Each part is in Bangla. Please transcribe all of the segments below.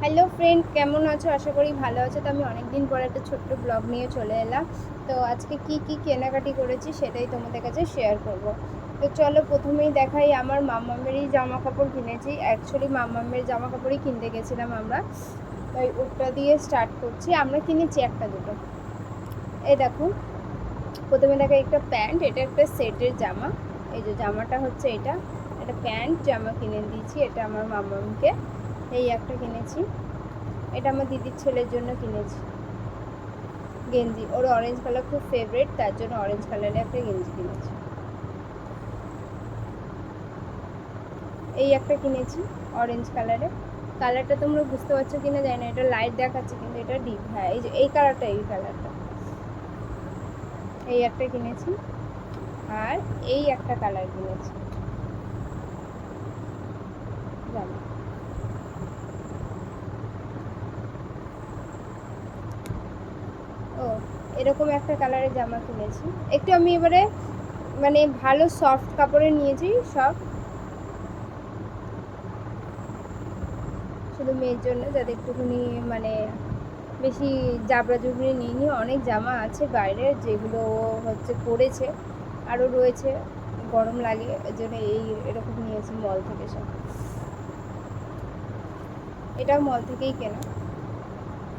হ্যালো ফ্রেন্ড কেমন আছো? আশা করি ভালো আছো। তো আমি অনেক দিন পর একটা ছোট্ট ব্লগ নিয়ে চলে এলাম। তো আজকে কি কি কেনাকাটি করেছি সেটাই তোমাদের কাছে শেয়ার করব। তো চলো প্রথমেই দেখাই, আমার মাম্মামেরই জামা কাপড় কিনেছি। অ্যাকচুয়ালি মাম্মামের জামা কাপড়ই কিনতে গেছিলাম আমরা। তাই ওটা দিয়ে স্টার্ট করছি। আমরা কিনেছি একটা দুটো। এই দেখো, প্রথমে দেখা একটা প্যান্ট, এটা একটা সেটের জামা। এই যে জামাটা হচ্ছে এটা। এটা প্যান্ট জামা কিনে দিয়েছি, এটা আমার মামামকে। এই একটা কিনেছি। এটা আমার দিদির ছেলের জন্য কিনেছি। গেঞ্জি। ওর অরেঞ্জ কালার খুব ফেভারিট তার জন্য অরেঞ্জ কালারের একটা গেঞ্জি কিনেছি। এই একটা কিনেছি অরেঞ্জ কালারে কালারটা তোমরা বুঝতে পারছ কিনা জানি না, এটা লাইট দেখাচ্ছে কিন্তু এটা ডিপ হ্যাঁ এই যে, এই কালারটা এই কালারটা এই একটা কিনেছি আর এই একটা কালার কিনেছি। জামা এরকম একটা কালারের জামা কিনেছি। একটু আমি এবারে মানে ভালো সফট কাপড়ে নিয়েছি সব। শুধু মেয়ের জন্য যাতে একটুখানি মানে বেশি জাবড়া জুবড়ি নিইনি অনেক জামা আছে বাইরে, যেগুলো হচ্ছে পরেছে, আরও রয়েছে, গরম লাগে এর জন্য এই এরকম নিয়েছি মল থেকে সব। এটা মল থেকেই কেনা।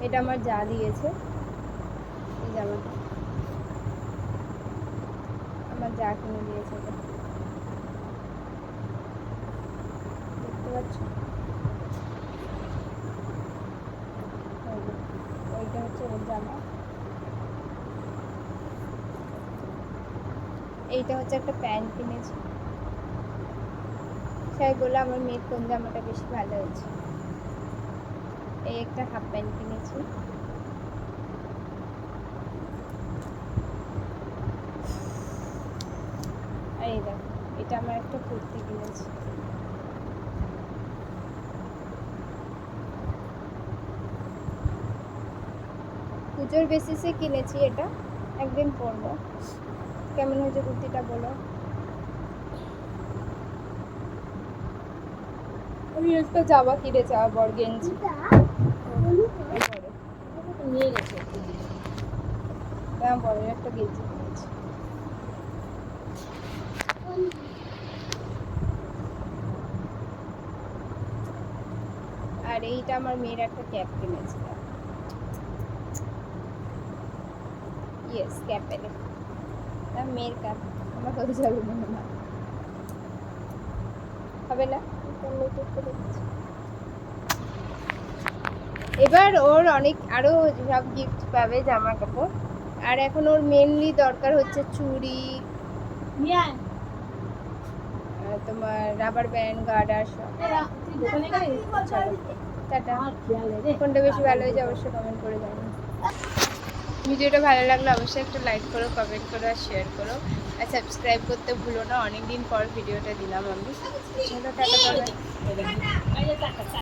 এটা আমার যা দিয়েছে। জামাটা আমার যা কিনে দিয়েছে দেখতে পাচ্ছ? ওইটা হচ্ছে ওর জামা। এইটা হচ্ছে একটা প্যান্ট কিনেছি। সবাই বলল, আমার মেয়ের কোন জামাটা বেশি ভালো হয়েছে? এই একটা হাফ প্যান্ট কিনেছি আর এই দেখো এটা আমার একটা কুর্তি কিনেছি। পুজোর বেসিসে কিনেছি এটা একদিন পরবো। কেমন হয়েছে কুর্তিটা বলো? আমি একটা জামা কিনেছি আবার গেঞ্জি। নিয়ে গেছে। হ্যাঁ একটা গেঞ্জি কিনেছি আর এইটা আমার মেয়ের একটা ক্যাপ কিনেছি ইয়েস ক্যাপ পেলে মেয়ের ক্যাপ। আমার হয়ে যাবে মনে হয় হবে না। এবার ওর অনেক আরও সব গিফট পাবে জামা কাপড় আর এখন ওর মেনলি দরকার হচ্ছে চুড়ি। তোমার রাবার ব্যান্ড গার্ডার সব। টাটা। কোনটা বেশি ভালো হয়েছে অবশ্যই কমেন্ট করে জানাও। ভিডিওটা ভালো লাগলে অবশ্যই একটা লাইক করো কমেন্ট করো আর শেয়ার করো। আর সাবস্ক্রাইব করতে ভুলো না, অনেকদিন পর ভিডিওটা দিলাম আমি।